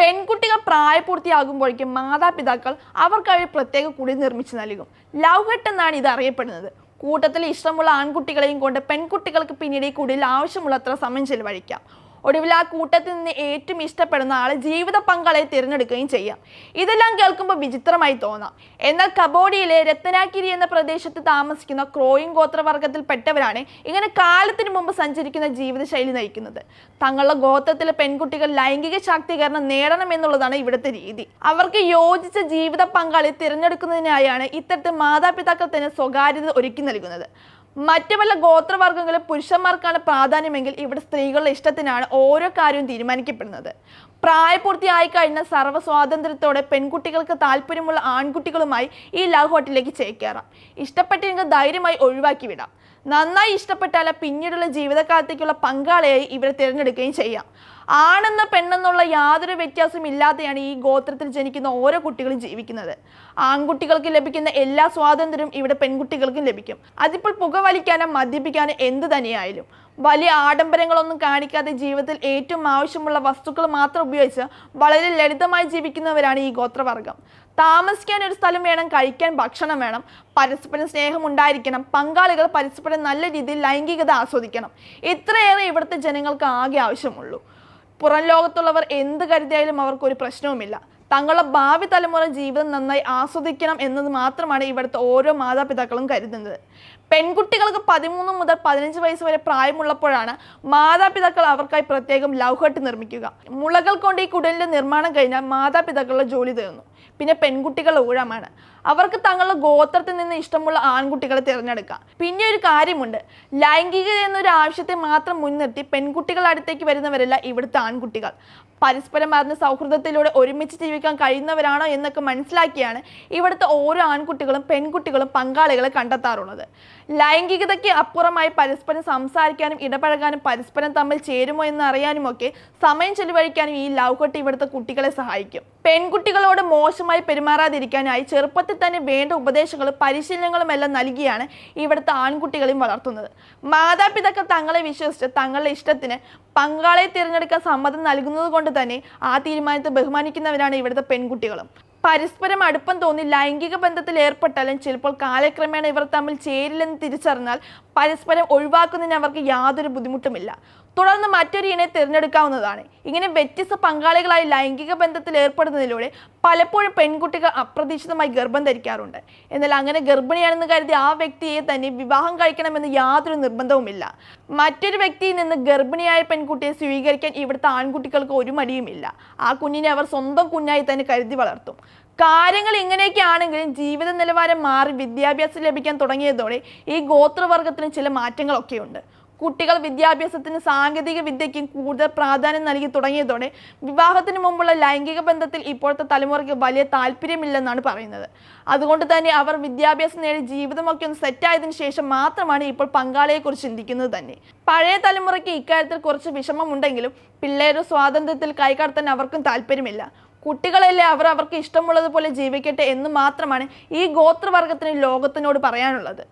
പെൺകുട്ടികൾ പ്രായപൂർത്തിയാകുമ്പോഴേക്കും മാതാപിതാക്കൾ അവർക്കായി പ്രത്യേക കുടി നിർമ്മിച്ചു നൽകും. ലവ് ഹെട്ട് എന്നാണ് ഇത് അറിയപ്പെടുന്നത്. കൂട്ടത്തിൽ ഇഷ്ടമുള്ള ആൺകുട്ടികളെയും കൊണ്ട് പെൺകുട്ടികൾക്ക് പിന്നീട് ഈ കുടിയിൽ ആവശ്യമുള്ളത്ര സമയം ചെലവഴിക്കാം. ഒടുവിൽ ആ കൂട്ടത്തിൽ നിന്ന് ഏറ്റവും ഇഷ്ടപ്പെടുന്ന ആളെ ജീവിത പങ്കാളിയെ തിരഞ്ഞെടുക്കുകയും ചെയ്യാം. ഇതെല്ലാം കേൾക്കുമ്പോൾ വിചിത്രമായി തോന്നാം. എന്നാൽ കബോഡിയിലെ രത്നാഗിരി എന്ന പ്രദേശത്ത് താമസിക്കുന്ന ക്രോയിങ് ഗോത്രവർഗത്തിൽപ്പെട്ടവരാണ് ഇങ്ങനെ കാലത്തിന് മുമ്പ് സഞ്ചരിക്കുന്ന ജീവിതശൈലി നയിക്കുന്നത്. തങ്ങളുടെ ഗോത്രത്തിലെ പെൺകുട്ടികൾ ലൈംഗിക ശാക്തീകരണം നേടണം എന്നുള്ളതാണ് ഇവിടുത്തെ രീതി. അവർക്ക് യോജിച്ച ജീവിത പങ്കാളി തിരഞ്ഞെടുക്കുന്നതിനായാണ് ഇത്തരത്തിൽ മാതാപിതാക്കൾ തന്നെ സ്വകാര്യത ഒരുക്കി നൽകുന്നത്. മറ്റു പല ഗോത്രവർഗങ്ങളിൽ പുരുഷന്മാർക്കാണ് പ്രാധാന്യമെങ്കിൽ ഇവിടെ സ്ത്രീകളുടെ ഇഷ്ടത്തിനാണ് ഓരോ കാര്യവും തീരുമാനിക്കപ്പെടുന്നത്. പ്രായപൂർത്തിയായി കഴിഞ്ഞ സർവ സ്വാതന്ത്ര്യത്തോടെ പെൺകുട്ടികൾക്ക് താല്പര്യമുള്ള ആൺകുട്ടികളുമായി ഈ ലവ് ഹോട്ടലിലേക്ക് ചേക്കേറാം. ഇഷ്ടപ്പെട്ടില്ലെങ്കിൽ ധൈര്യമായി ഒഴിവാക്കി വിടാം നന്നായി ഇഷ്ടപ്പെട്ടാൽ പിന്നീടുള്ള ജീവിതകാലത്തേക്കുള്ള പങ്കാളിയായി ഇവരെ തിരഞ്ഞെടുക്കുകയും ചെയ്യാം. ആണെന്ന പെണ്ണെന്നുള്ള യാതൊരു വ്യത്യാസവും ഇല്ലാതെയാണ് ഈ ഗോത്രത്തിൽ ജനിക്കുന്ന ഓരോ കുട്ടികളും ജീവിക്കുന്നത്. ആൺകുട്ടികൾക്ക് ലഭിക്കുന്ന എല്ലാ സ്വാതന്ത്ര്യവും ഇവിടെ പെൺകുട്ടികൾക്കും ലഭിക്കും. അതിപ്പോൾ പുകവലിക്കാനോ മദ്യപിക്കാനോ എന്ത് തന്നെയായാലും. വലിയ ആഡംബരങ്ങളൊന്നും കാണിക്കാതെ ജീവിതത്തിൽ ഏറ്റവും ആവശ്യമുള്ള വസ്തുക്കൾ മാത്രം ഉപയോഗിച്ച് വളരെ ലളിതമായി ജീവിക്കുന്നവരാണ് ഈ ഗോത്രവർഗം. താമസിക്കാൻ ഒരു സ്ഥലം വേണം കഴിക്കാൻ ഭക്ഷണം വേണം പരസ്പരം സ്നേഹം ഉണ്ടായിരിക്കണം പങ്കാളികൾ പരസ്പരം നല്ല രീതിയിൽ ലൈംഗികത ആസ്വദിക്കണം. ഇത്രയേറെ ഇവിടുത്തെ ജനങ്ങൾക്ക് ആകെ ആവശ്യമുള്ളൂ. പുറം ലോകത്തുള്ളവർ എന്ത് കരുതിയാലും അവർക്കൊരു പ്രശ്നവുമില്ല. തങ്ങളുടെ ഭാവി തലമുറ ജീവിതം നന്നായി ആസ്വദിക്കണം എന്നത് മാത്രമാണ് ഇവിടുത്തെ ഓരോ മാതാപിതാക്കളും കരുതുന്നത്. പെൺകുട്ടികൾക്ക് പതിമൂന്ന് മുതൽ പതിനഞ്ച് വയസ്സ് വരെ പ്രായമുള്ളപ്പോഴാണ് മാതാപിതാക്കൾ അവർക്കായി പ്രത്യേകം ലവ് ഹട്ട് നിർമ്മിക്കുക. മുളകൾ കൊണ്ട് ഈ കുടലിന്റെ നിർമ്മാണം കഴിഞ്ഞാൽ മാതാപിതാക്കളുടെ ജോലി തീർന്നു. പിന്നെ പെൺകുട്ടികൾ ഊഴമാണ്. അവർക്ക് തങ്ങളുടെ ഗോത്രത്തിൽ നിന്ന് ഇഷ്ടമുള്ള ആൺകുട്ടികളെ തിരഞ്ഞെടുക്കാം. പിന്നെ ഒരു കാര്യമുണ്ട്. ലൈംഗികത എന്നൊരു ആവശ്യത്തെ മാത്രം മുൻനിർത്തി പെൺകുട്ടികൾ അടുത്തേക്ക് വരുന്നവരല്ല ഇവിടുത്തെ ആൺകുട്ടികൾ. പരസ്പരം അറിഞ്ഞ സൗഹൃദത്തിലൂടെ ഒരുമിച്ച് ജീവിക്കാൻ കഴിയുന്നവരാണോ എന്നൊക്കെ മനസ്സിലാക്കിയാണ് ഇവിടുത്തെ ഓരോ ആൺകുട്ടികളും പെൺകുട്ടികളും പങ്കാളികളെ കണ്ടെത്താറുള്ളത്. ലൈംഗികതയ്ക്ക് അപ്പുറമായി പരസ്പരം സംസാരിക്കാനും ഇടപഴകാനും പരസ്പരം തമ്മിൽ ചേരുമോ എന്ന് അറിയാനും ഒക്കെ സമയം ചെലവഴിക്കാനും ഈ ലവ് കട്ട് ഇവിടുത്തെ കുട്ടികളെ സഹായിക്കും. പെൺകുട്ടികളോട് മോശമായി പെരുമാറാതിരിക്കാനായി ചെറുപ്പത്തിൽ തന്നെ വേണ്ട ഉപദേശങ്ങളും പരിശീലനങ്ങളും എല്ലാം നൽകിയാണ് ഇവിടുത്തെ ആൺകുട്ടികളെയും വളർത്തുന്നത്. മാതാപിതാക്കൾ തങ്ങളെ വിശ്വസിച്ച് തങ്ങളുടെ ഇഷ്ടത്തിന് പങ്കാളിയെ തിരഞ്ഞെടുക്കാൻ സമ്മതം നൽകുന്നത് കൊണ്ട് തന്നെ ആ തീരുമാനത്തെ ബഹുമാനിക്കുന്നവരാണ് ഇവിടുത്തെ പെൺകുട്ടികളും. പരസ്പരം അടുപ്പം തോന്നി ലൈംഗിക ബന്ധത്തിൽ ഏർപ്പെട്ടാലും ചിലപ്പോൾ കാലക്രമേണ ഇവർ തമ്മിൽ ചേരില്ലെന്ന് തിരിച്ചറിഞ്ഞാൽ പരസ്പരം ഒഴിവാക്കുന്നതിന് അവർക്ക് യാതൊരു ബുദ്ധിമുട്ടുമില്ല. തുടർന്ന് മറ്റൊരു ഇണയെ തിരഞ്ഞെടുക്കാവുന്നതാണ്. ഇങ്ങനെ വ്യത്യസ്ത പങ്കാളികളായി ലൈംഗിക ബന്ധത്തിൽ ഏർപ്പെടുന്നതിലൂടെ പലപ്പോഴും പെൺകുട്ടികൾ അപ്രതീക്ഷിതമായി ഗർഭം ധരിക്കാറുണ്ട്. എന്നാൽ അങ്ങനെ ഗർഭിണിയാണെന്ന് കരുതി ആ വ്യക്തിയെ തന്നെ വിവാഹം കഴിക്കണമെന്ന് യാതൊരു നിർബന്ധവുമില്ല. മറ്റൊരു വ്യക്തിയിൽ നിന്ന് ഗർഭിണിയായ പെൺകുട്ടിയെ സ്വീകരിക്കാൻ ഇവിടുത്തെ ആൺകുട്ടികൾക്ക് ഒരു മടിയുമില്ല. ആ കുഞ്ഞിനെ അവർ സ്വന്തം കുഞ്ഞായി തന്നെ കരുതി വളർത്തും. കാര്യങ്ങൾ ഇങ്ങനെയൊക്കെ ആണെങ്കിലും ജീവിത നിലവാരം മാറി വിദ്യാഭ്യാസം ലഭിക്കാൻ തുടങ്ങിയതോടെ ഈ ഗോത്രവർഗത്തിന് ചില മാറ്റങ്ങളൊക്കെയുണ്ട്. കുട്ടികൾ വിദ്യാഭ്യാസത്തിന് സാങ്കേതിക വിദ്യയ്ക്കും കൂടുതൽ പ്രാധാന്യം നൽകി തുടങ്ങിയതോടെ വിവാഹത്തിന് മുമ്പുള്ള ലൈംഗിക ബന്ധത്തിൽ ഇപ്പോഴത്തെ തലമുറയ്ക്ക് വലിയ താല്പര്യമില്ലെന്നാണ് പറയുന്നത്. അതുകൊണ്ട് തന്നെ അവർ വിദ്യാഭ്യാസം നേടി ജീവിതമൊക്കെ ഒന്ന് സെറ്റായതിനു ശേഷം മാത്രമാണ് ഇപ്പോൾ പങ്കാളിയെക്കുറിച്ച് ചിന്തിക്കുന്നത് തന്നെ. പഴയ തലമുറയ്ക്ക് ഇക്കാര്യത്തിൽ കുറച്ച് വിഷമമുണ്ടെങ്കിലും പിള്ളേരുടെ സ്വാതന്ത്ര്യത്തിൽ കൈകടത്താൻ അവർക്കും താല്പര്യമില്ല. കുട്ടികളല്ലേ അവർ അവർക്ക് ഇഷ്ടമുള്ളതുപോലെ ജീവിക്കട്ടെ എന്ന് മാത്രമാണ് ഈ ഗോത്രവർഗത്തിന് ലോകത്തിനോട് പറയാനുള്ളത്.